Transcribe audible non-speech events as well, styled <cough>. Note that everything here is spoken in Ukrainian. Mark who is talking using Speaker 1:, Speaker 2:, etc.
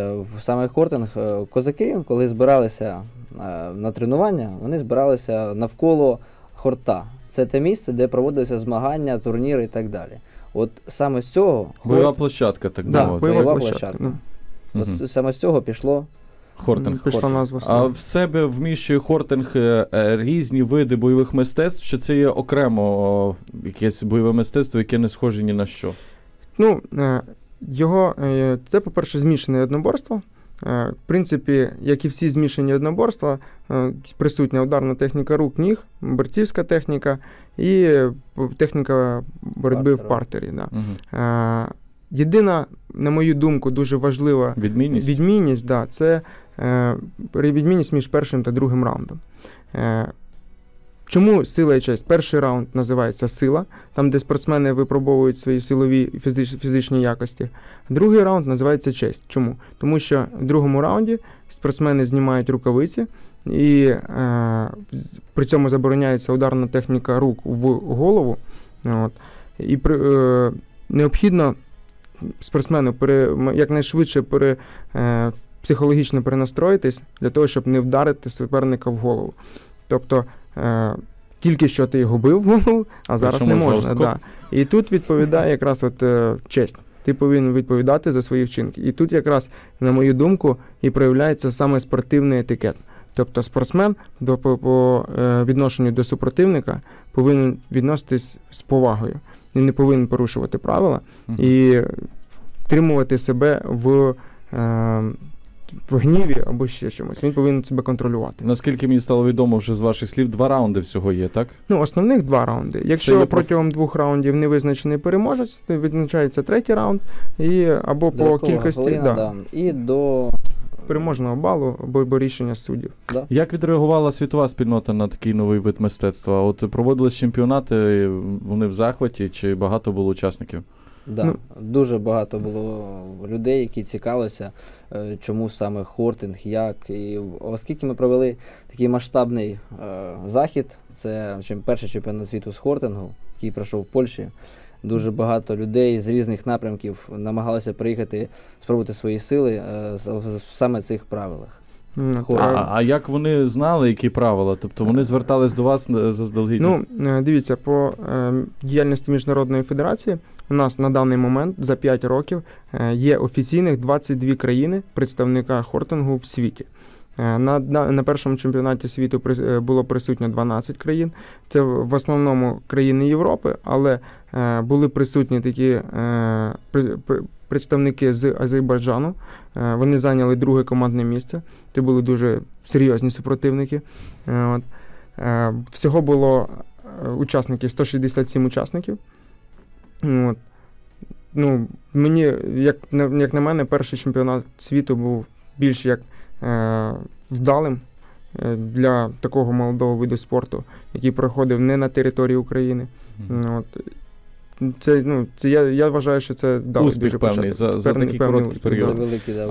Speaker 1: В саме Хортинг е, козаки, коли збиралися е, на тренування, вони збиралися навколо хорта. Це те місце, де проводилися змагання, турніри і так далі. От саме з цього
Speaker 2: Бойова
Speaker 1: Хорт-
Speaker 2: площадка, так
Speaker 1: Да,
Speaker 2: мовити.
Speaker 1: бойова
Speaker 3: бойова
Speaker 1: площадка.
Speaker 3: площадка. ну.
Speaker 1: от саме з цього пішло
Speaker 2: Хортинг.
Speaker 3: Пішла
Speaker 1: Хортинг.
Speaker 3: назва.
Speaker 2: А в себе вміщує Хортинг е, е, різні види бойових мистецтв, чи це є окремо якесь бойове мистецтво, яке не схоже ні на що?
Speaker 3: Ну, е, його, е, це, по-перше, змішане одноборство. Е, В принципі, як і всі змішані одноборства, е, присутня ударна техніка рук, ніг, борцівська техніка і техніка боротьби в партері. Да.
Speaker 2: Угу.
Speaker 3: Єдина, на мою думку, дуже важлива
Speaker 2: Відмінність?
Speaker 3: відмінність, да, це відмінність між першим та другим раундом. Чому сила і честь? Перший раунд називається сила, там, де спортсмени випробовують свої силові фізич, фізичні якості. Другий раунд називається честь. Чому? Тому що в другому раунді спортсмени знімають рукавиці, і е, при цьому забороняється ударна техніка рук в голову. От, і при, е, необхідно спортсмену пере, якнайшвидше пере, е, психологічно перенастроїтись для того, щоб не вдарити суперника в голову. Тобто е, тільки що ти його бив <laughs> а зараз не можна. Да. І тут відповідає якраз от, е, честь. Ти повинен відповідати за свої вчинки. І тут якраз, на мою думку, і проявляється саме спортивний етикет. Тобто спортсмен до, по, по е, відношенню до супротивника повинен відноситись з повагою. Він не повинен порушувати правила і втримувати себе в, е, в гніві або ще чомусь. Він повинен себе контролювати.
Speaker 2: Наскільки мені стало відомо вже з ваших слів, два раунди всього є, так?
Speaker 3: Ну, основних два раунди.
Speaker 2: Це
Speaker 3: Якщо
Speaker 2: проф-
Speaker 3: протягом двох раундів не визначений переможець, то відзначається третій раунд, і або по кількості да,
Speaker 1: да, і до
Speaker 3: переможного балу, або, або рішення суддів.
Speaker 1: да.
Speaker 2: Як відреагувала світова спільнота на такий новий вид мистецтва? От проводились чемпіонати, вони в захваті, чи багато було учасників?
Speaker 1: Да.
Speaker 3: Ну.
Speaker 1: Дуже багато було людей, які цікавилися, е, чому саме хортинг, як. І оскільки ми провели такий масштабний е, захід, це чим- перший чемпіонат світу з хортингу, який пройшов в Польщі. Дуже багато людей з різних напрямків намагалися приїхати спробувати свої сили е, з- в саме цих правилах.
Speaker 3: Ну,
Speaker 2: А,
Speaker 3: а-
Speaker 2: як вони знали, які правила? Тобто вони звертались до вас е, заздалегідь?
Speaker 3: Ну, е, дивіться, по е, діяльності Міжнародної федерації у нас на даний момент за 5 років є офіційних 22 країни представника хортингу в світі. Е, На, на, на першому чемпіонаті світу е, було присутньо 12 країн. Це в основному країни Європи, але е, були присутні такі представники з Азербайджану. Вони зайняли друге командне місце. Це були дуже серйозні супротивники. От. Всього було учасників 167 учасників. От. Ну, мені, як як на мене, перший чемпіонат світу був більш як вдалим е, для такого молодого виду спорту, який проходив не на території України. От. Це, ну, це я, я вважаю, що це дав
Speaker 2: Успіх
Speaker 3: дуже
Speaker 2: певний
Speaker 3: початок.
Speaker 2: за- за
Speaker 3: Певний-
Speaker 2: такий короткий період.
Speaker 3: За
Speaker 1: великий да,